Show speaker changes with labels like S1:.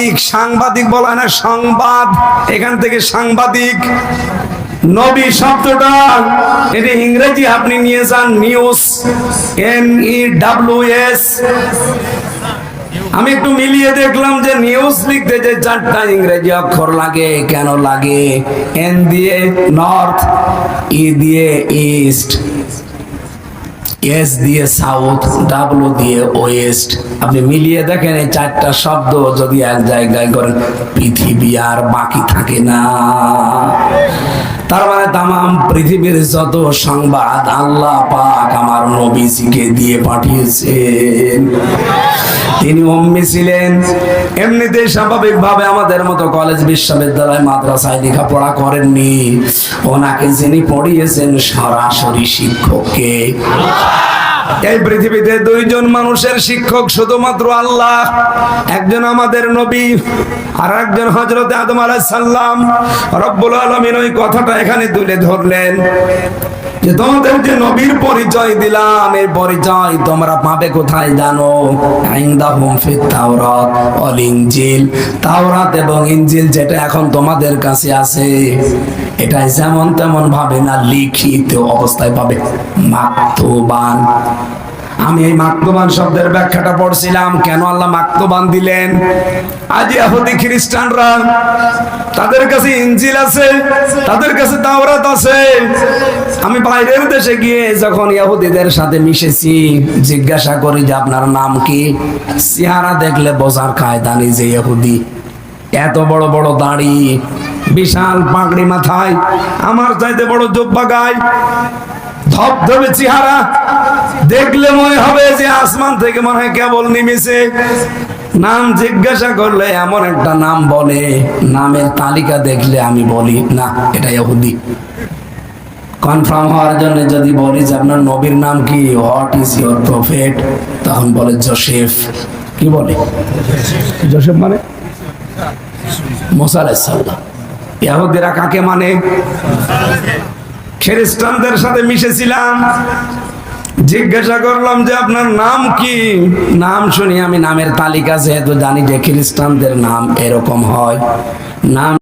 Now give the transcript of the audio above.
S1: সাংবাদিক সাংবাদিক বলা না, সংবাদ। এখান থেকে সাংবাদিক। নবী শব্দটা এটা ইংরেজি আপনি নিয়ে যান news N E W S আমি একটু মিলিয়ে দেখলাম যে নিউজ লিখতে যে চারটা ইংরেজি অক্ষর লাগে, কেন লাগে? এন দিয়ে নর্থ ই দিয়ে ইস্ট এস দিয়ে সাউথ ডাব্লু দিয়ে ওয়েস্ট। আপনি মিলিয়ে দেখেন এই চারটা শব্দ যদি এক জায়গায় করেন, পৃথিবী আর বাকি থাকে না। তার মানে তাম পৃথিবীর যত সংবাদ আল্লাহ পাক আমার নবীজিকে দিয়ে পাঠিয়েছেন। তিনি অম্মি ছিলেন। এমনিতে স্বাভাবিক ভাবে আমাদের মতো কলেজ বিশ্ববিদ্যালয় মাদ্রাসায় লেখাপড়া করেননি। ওনাকে যিনি পড়িয়েছেন সরাসরি শিক্ষককে। এই পৃথিবীতে দুইজন মানুষের শিক্ষক শুধুমাত্র আল্লাহ, একজন আমাদের নবী আর একজন হজরত আদম আলাইহিস সালাম। রব্বুল আলামিন ওই কথাটা এখানে তুলে ধরলেন। যে তোমাদের যে নবীর পরিচয় দিলাম এই পরিচয় তোমরা পাবে কোথায় জানো? তাওরাত, অল ইঞ্জিল তাওরাত এবং ইঞ্জিল যেটা এখন তোমাদের কাছে আছে, এটা যেমন তেমন ভাবে না লিখিত অবস্থায় পাবে। মাকতুবান। আমি এই মাক্তবান শব্দের ব্যাখ্যাটা পড়ছিলাম। কেন আল্লাহ মাক্তবান দিলেন? আজ ইহুদি খ্রিস্টানরা তাদের কাছে ইঞ্জিল আছে, তাদের কাছে তাওরাত আছে। আমি বাইরের দেশে গিয়ে যখন ইহুদিদের সাথে মিশেছি, জিজ্ঞাসা করি যে আপনার নাম কি? চেহারা দেখলে বোঝার কায়দা নেই যে ইহুদি। এত বড় বড় দাড়ি, বিশাল পাগড়ি মাথায়, আমার চাইতে বড় জব্বা গায়। ধবধবে চেহারা। দেখলে মনে হবে যে আসমান থেকে মনে হয় কেবল নিমেছে নাম জিজ্ঞাসা করলে এমন একটা নাম বলে, নামের তালিকা দেখলে আমি বলি, না, এটা ইহুদি। কনফার্ম হওয়ার জন্য যদি বলি যে আপনার নবীর নাম কি হোয়াট ইজ ইউর প্রফেট তখন বলে জোসেফ কি বলে? জোসেফ মানে? মোসা ইহুদিরা কাকে মানে? খ্রিস্টানদের সাথে মিশেছিলাম। জিজ্ঞাসা করলাম যে, আপনার নাম কি? নাম শুনি, আমি নামের তালিকা যেহেতু জানি যে খ্রিস্টানদের নাম এরকম হয়। নাম